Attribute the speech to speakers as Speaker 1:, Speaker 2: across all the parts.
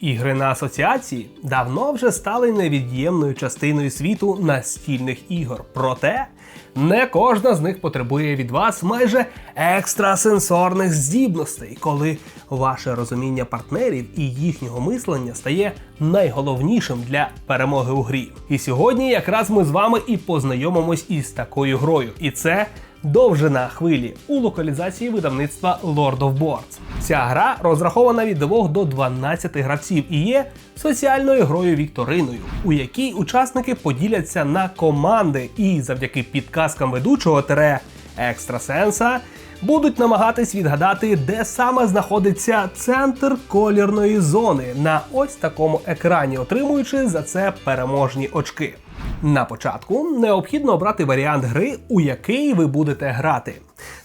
Speaker 1: Ігри на асоціації давно вже стали невід'ємною частиною світу настільних ігор. Проте не кожна з них потребує від вас майже екстрасенсорних здібностей, коли ваше розуміння партнерів і їхнього мислення стає найголовнішим для перемоги у грі. І сьогодні якраз ми з вами і познайомимось із такою грою. І це Довжина хвилі у локалізації видавництва Lord of Boards. Ця гра розрахована від 2 до 12 гравців і є соціальною грою вікториною, у якій учасники поділяться на команди і завдяки підказкам ведучого тере екстрасенса будуть намагатись відгадати, де саме знаходиться центр колірної зони на ось такому екрані, отримуючи за це переможні очки. На початку необхідно обрати варіант гри, у який ви будете грати.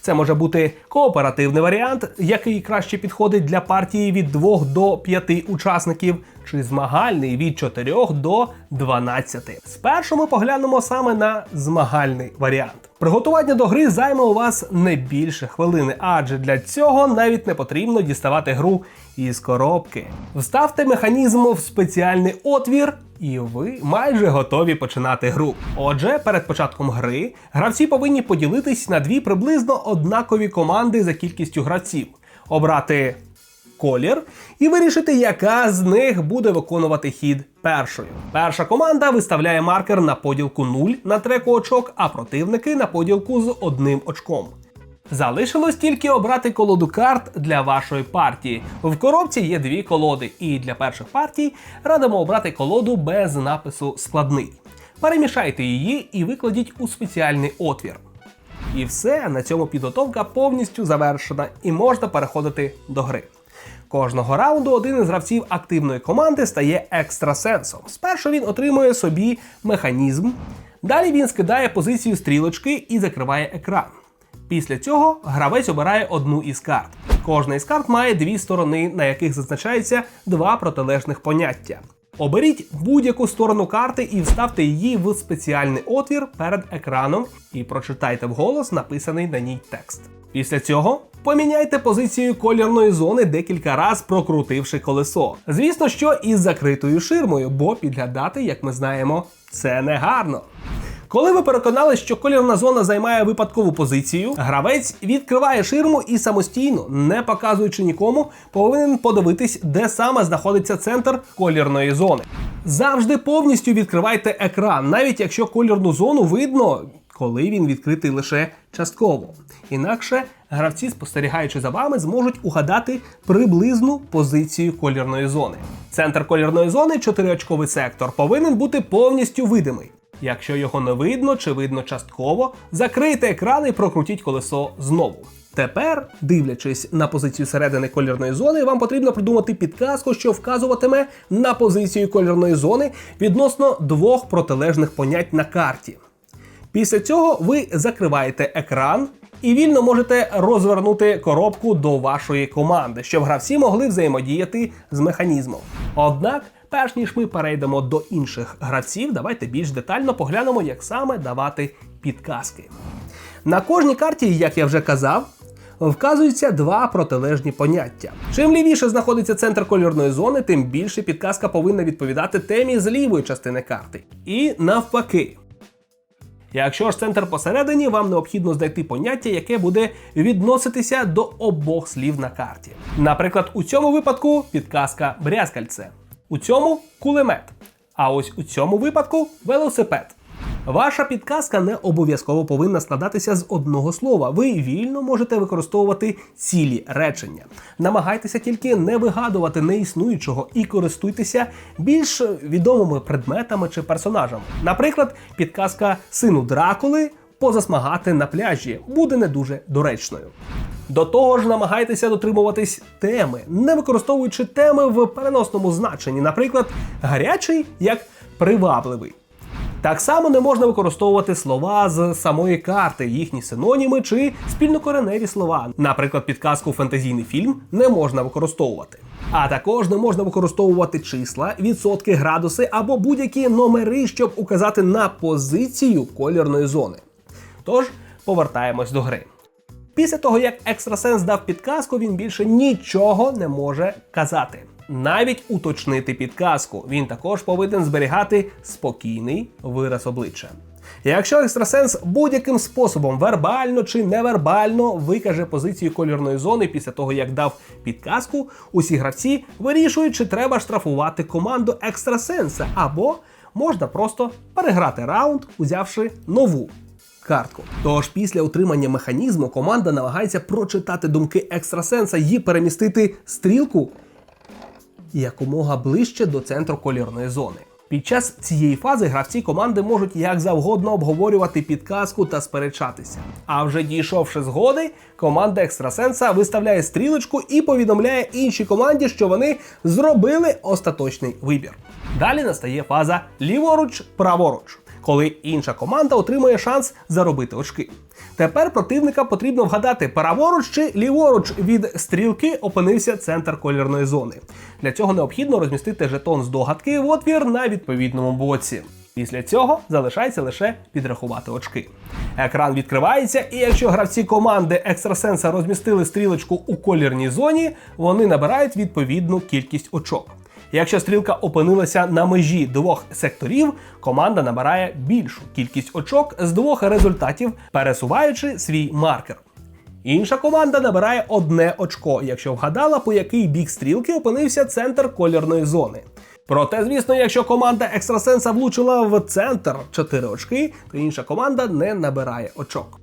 Speaker 1: Це може бути кооперативний варіант, який краще підходить для партії від 2 до 5 учасників, чи змагальний від 4 до 12. Спершу ми поглянемо саме на змагальний варіант. Приготування до гри займе у вас не більше хвилини, адже для цього навіть не потрібно діставати гру із коробки. Вставте механізм в спеціальний отвір. І ви майже готові починати гру. Отже, перед початком гри гравці повинні поділитись на дві приблизно однакові команди за кількістю гравців, обрати колір і вирішити, яка з них буде виконувати хід першою. Перша команда виставляє маркер на поділку 0 на треку очок, а противники на поділку з одним очком. Залишилось тільки обрати колоду карт для вашої партії. В коробці є дві колоди, і для перших партій радимо обрати колоду без напису складний. Перемішайте її і викладіть у спеціальний отвір. І все, на цьому підготовка повністю завершена, і можна переходити до гри. Кожного раунду один із гравців активної команди стає екстрасенсом. Спершу він отримує собі механізм, далі він скидає позицію стрілочки і закриває екран. Після цього гравець обирає одну із карт. Кожна із карт має дві сторони, на яких зазначаються два протилежних поняття. Оберіть будь-яку сторону карти і вставте її в спеціальний отвір перед екраном і прочитайте вголос написаний на ній текст. Після цього поміняйте позицію колірної зони декілька разів прокрутивши колесо. Звісно, що із закритою ширмою, бо підглядати, як ми знаємо, це не гарно. Коли ви переконали, що колірна зона займає випадкову позицію, гравець відкриває ширму і самостійно, не показуючи нікому, повинен подивитись, де саме знаходиться центр колірної зони. Завжди повністю відкривайте екран, навіть якщо колірну зону видно, коли він відкритий лише частково. Інакше гравці, спостерігаючи за вами, зможуть угадати приблизну позицію колірної зони. Центр колірної зони, чотириочковий сектор, повинен бути повністю видимий. Якщо його не видно чи видно частково, закрийте екран і прокрутіть колесо знову. Тепер, дивлячись на позицію середини колірної зони, вам потрібно придумати підказку, що вказуватиме на позицію колірної зони відносно двох протилежних понять на карті. Після цього ви закриваєте екран і вільно можете розвернути коробку до вашої команди, щоб гравці могли взаємодіяти з механізмом. Однак, перш ніж ми перейдемо до інших гравців, давайте більш детально поглянемо, як саме давати підказки. На кожній карті, як я вже казав, вказуються два протилежні поняття. Чим лівіше знаходиться центр кольорної зони, тим більше підказка повинна відповідати темі з лівої частини карти. І навпаки. Якщо ж центр посередині, вам необхідно знайти поняття, яке буде відноситися до обох слів на карті. Наприклад, у цьому випадку підказка брязкальце, у цьому кулемет. А ось у цьому випадку велосипед. Ваша підказка не обов'язково повинна складатися з одного слова. Ви вільно можете використовувати цілі речення. Намагайтеся тільки не вигадувати неіснуючого і користуйтеся більш відомими предметами чи персонажами. Наприклад, підказка сину Дракули позасмагати на пляжі буде не дуже доречною. До того ж, намагайтеся дотримуватись теми, не використовуючи теми в переносному значенні, наприклад, гарячий як привабливий. Так само не можна використовувати слова з самої карти, їхні синоніми чи спільнокореневі слова. Наприклад, підказку фентезійний фільм не можна використовувати. А також не можна використовувати числа, відсотки, градуси або будь-які номери, щоб указати на позицію колірної зони. Тож повертаємось до гри. Після того, як екстрасенс дав підказку, він більше нічого не може казати. Навіть уточнити підказку. Він також повинен зберігати спокійний вираз обличчя. Якщо екстрасенс будь-яким способом, вербально чи невербально, викаже позицію кольорної зони після того, як дав підказку, усі гравці вирішують, чи треба штрафувати команду екстрасенса, або можна просто переграти раунд, узявши нову картку. Тож після отримання механізму команда намагається прочитати думки екстрасенса і перемістити стрілку якомога ближче до центру кольорної зони. Під час цієї фази гравці команди можуть як завгодно обговорювати підказку та сперечатися. А вже дійшовши згоди, команда екстрасенса виставляє стрілочку і повідомляє іншій команді, що вони зробили остаточний вибір. Далі настає фаза ліворуч-праворуч, коли інша команда отримує шанс заробити очки. Тепер противника потрібно вгадати, праворуч чи ліворуч від стрілки опинився центр кольорної зони. Для цього необхідно розмістити жетон з догадки в отвір на відповідному боці. Після цього залишається лише підрахувати очки. Екран відкривається, і якщо гравці команди екстрасенса розмістили стрілочку у колірній зоні, вони набирають відповідну кількість очок. Якщо стрілка опинилася на межі двох секторів, команда набирає більшу кількість очок з двох результатів, пересуваючи свій маркер. Інша команда набирає одне очко, якщо вгадала, по який бік стрілки опинився центр кольорної зони. Проте, звісно, якщо команда екстрасенса влучила в центр 4 очки, то інша команда не набирає очок.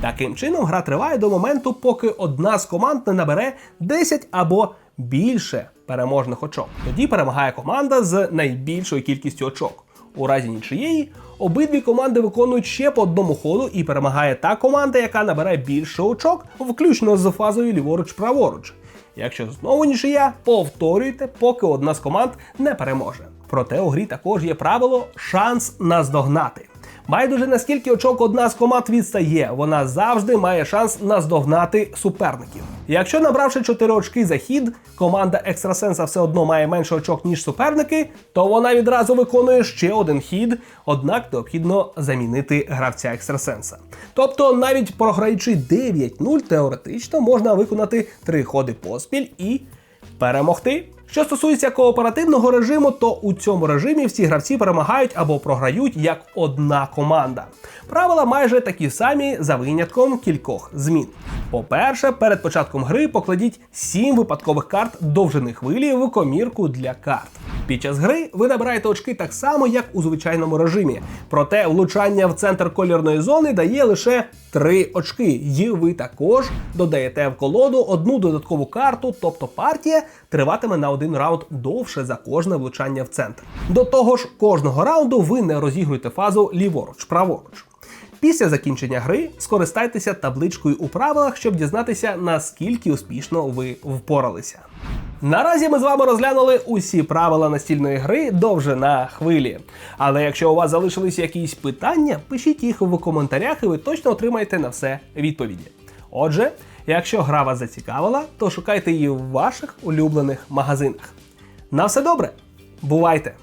Speaker 1: Таким чином, гра триває до моменту, поки одна з команд не набере 10 або більше переможних очок. Тоді перемагає команда з найбільшою кількістю очок. У разі нічиєї обидві команди виконують ще по одному ходу і перемагає та команда, яка набере більше очок, включно з фазою ліворуч-праворуч. Якщо знову нічия, повторюйте, поки одна з команд не переможе. Проте у грі також є правило шанс наздогнати. Байдуже наскільки очок одна з команд відстає, вона завжди має шанс наздогнати суперників. Якщо набравши 4 очки за хід, команда екстрасенса все одно має менше очок, ніж суперники, то вона відразу виконує ще один хід, однак необхідно замінити гравця екстрасенса. Тобто, навіть програючи 9-0, теоретично можна виконати 3 ходи поспіль і перемогти. Що стосується кооперативного режиму, то у цьому режимі всі гравці перемагають або програють як одна команда. Правила майже такі самі за винятком кількох змін. По-перше, перед початком гри покладіть 7 випадкових карт довжини хвилі в комірку для карт. Під час гри ви набираєте очки так само, як у звичайному режимі. Проте влучання в центр кольорної зони дає лише 3 очки, і ви також додаєте в колоду одну додаткову карту, тобто партія триватиме на один раунд довше за кожне влучання в центр. До того ж, кожного раунду ви не розігруєте фазу ліворуч-праворуч. Після закінчення гри скористайтеся табличкою у правилах, щоб дізнатися, наскільки успішно ви впоралися. Наразі ми з вами розглянули усі правила настільної гри довжина хвилі. Але якщо у вас залишились якісь питання, пишіть їх в коментарях, і ви точно отримаєте на все відповіді. Отже, якщо гра вас зацікавила, то шукайте її в ваших улюблених магазинах. На все добре! Бувайте!